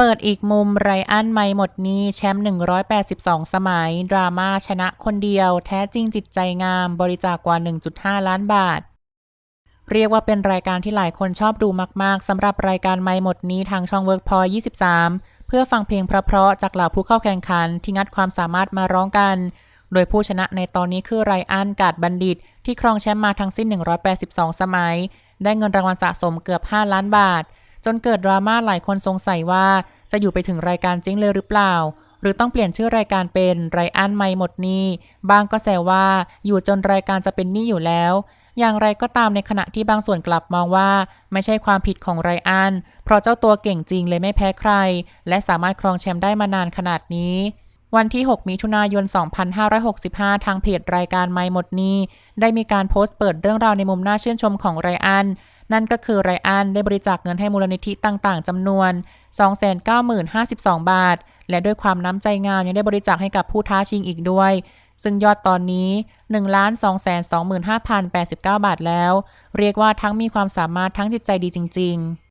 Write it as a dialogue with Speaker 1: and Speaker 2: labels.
Speaker 1: เปิดอีกมุมไรอันไม่หมดนี้แชมป์ 182 สมัย ดราม่าชนะคนเดียว แท้จริงจิตใจงาม บริจาคกว่า 1.5 ล้านบาท เรียกว่าเป็นรายการที่หลายคนชอบดูมาก ๆสำหรับรายการไม่หมดนี้ทางช่องเวิร์กพอย23 เพื่อฟังเพลงเพราะๆจากเหล่าผู้เข้าแข่งขันที่งัดความสามารถมาร้องกัน โดยผู้ชนะในตอนนี้คือไรอันกาดบัณฑิต ที่ครองแชมป์มาทั้งสิ้น 182 สมัย ได้เงินรางวัลสะสมเกือบ 5 ล้านบาท จนเกิดดราม่าหลายคนสงสัยว่าจะอยู่ไปถึงรายการจริงเลยหรือเปล่า หรือต้องเปลี่ยนชื่อรายการเป็นไรอันไม่หมดนี้บางก็แซวว่าอยู่จนรายการจะเป็นหนี้อยู่แล้ว อย่างไรก็ตามในขณะที่บางส่วนกลับมองว่า ไม่ใช่ความผิดของไรอันเพราะเจ้าตัวเก่งจริงเลยไม่แพ้ใคร และสามารถครองแชมป์ได้มานานขนาดนี้วันที่ 6 มิถุนายน 2565 ทางเพจรายการไม่หมดนี้ ได้มีการโพสต์เปิดเรื่องราวในมุมน่าชื่นชมของไรอัน นั่นก็คือไรอันได้บริจาคเงินให้มูลนิธิต่างๆจำนวน 290,052 บาท และด้วยความน้ำใจงามยังได้บริจาคให้กับผู้ท้าชิงอีกด้วย ซึ่งยอดตอนนี้ 1 225,089 บาทแล้ว เรียกว่าทั้งมีความสามารถทั้งจิตใจดีจริง ๆ